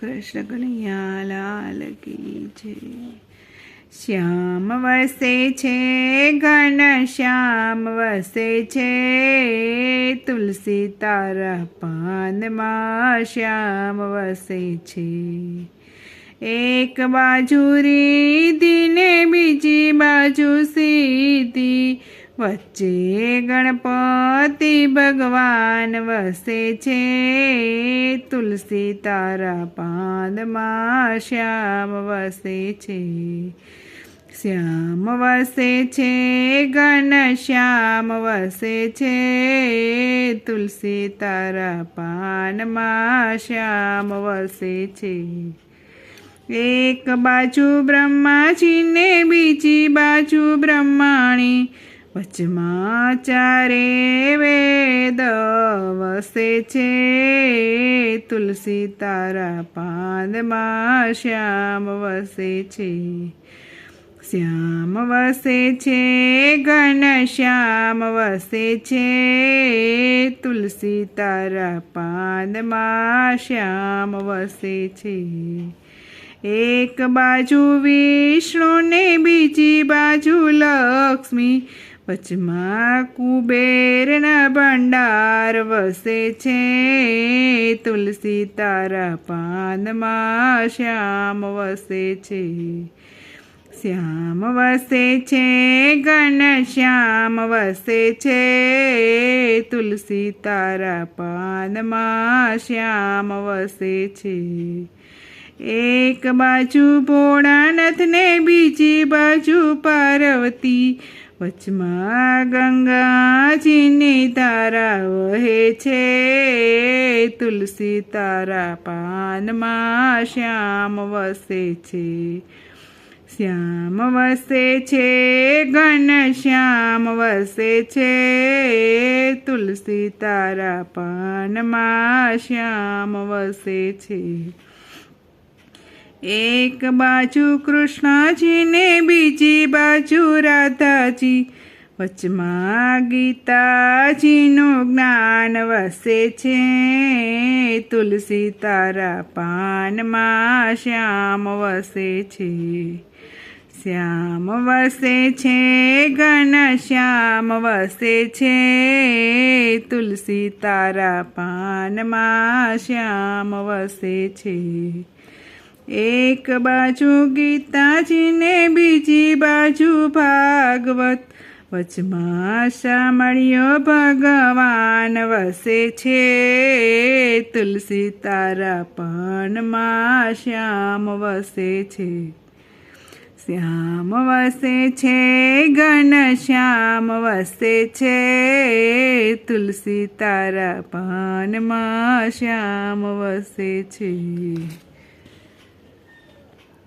કૃષ્ણ કનૈયા કી છે શ્યામ વસે છે, ઘન શ્યામ વસે છે, તુલસી તારા પાનમાં શ્યામ વસે છે. એક બાજુ રીધી ને બીજી બાજુ સીધી, વચ્ચે ગણપતિ ભગવાન વસે છે. તુલસી તારા પાદમાં શ્યામ વસે છે. શ્યામ વસે છે, ઘન શ્યામ વસે છે. તુલસી તારા પાનમાં શ્યામ વસે છે. એક બાજુ બ્રહ્માજીને બીજી બાજુ બ્રહ્માણી વચમાં ચારે વેદ વસે છે. તુલસી તારા પાદમાં શ્યામ વસે છે. શ્યામ વસે છે, ઘન શ્યામ વસે છે. તુલસી તારા પાદમાં શ્યામ વસે છે. એક બાજુ વિષ્ણુ ને બીજી બાજુ લક્ષ્મી વચમાં કુબેરના ભંડાર વસે છે. તુલસી તારા પાનમાં શ્યામ વસે છે. શ્યામ વસે છે, ઘન શ્યામ વસે છે. તુલસી તારા પાનમાં શ્યામ વસે છે. એક બાજુ ભોળાનાથ ને બીજી બાજુ પાર્વતી વચમાં ગંગાજીની તારા વહે છે. તુલસી તારા પાનમાં શ્યામ વસે છે. શ્યામ વસે છે, ઘન શ્યામ વસે છે. તુલસી તારા પાનમાં શ્યામ વસે છે. એક બાજુ કૃષ્ણજીને, બીજી બાજુ રાધાજી. વચમાં ગીતાજીનું જ્ઞાન વસે છે. તુલસી તારા પાનમાં શ્યામ વસે છે. શ્યામ વસે છે, ઘન શ્યામ વસે છે. તુલસી તારા પાનમાં શ્યામ વસે છે. એક બાજુ ગીતાજીને બીજી બાજુ ભાગવત. વચમાં શામળિયો ભગવાન વસે છે. તુલસી તારા પનમાં શ્યામ વસે છે. શ્યામ વસે છે, ઘન શ્યામ વસે છે. તુલસી તારા પાનમાં શ્યામ વસે છે.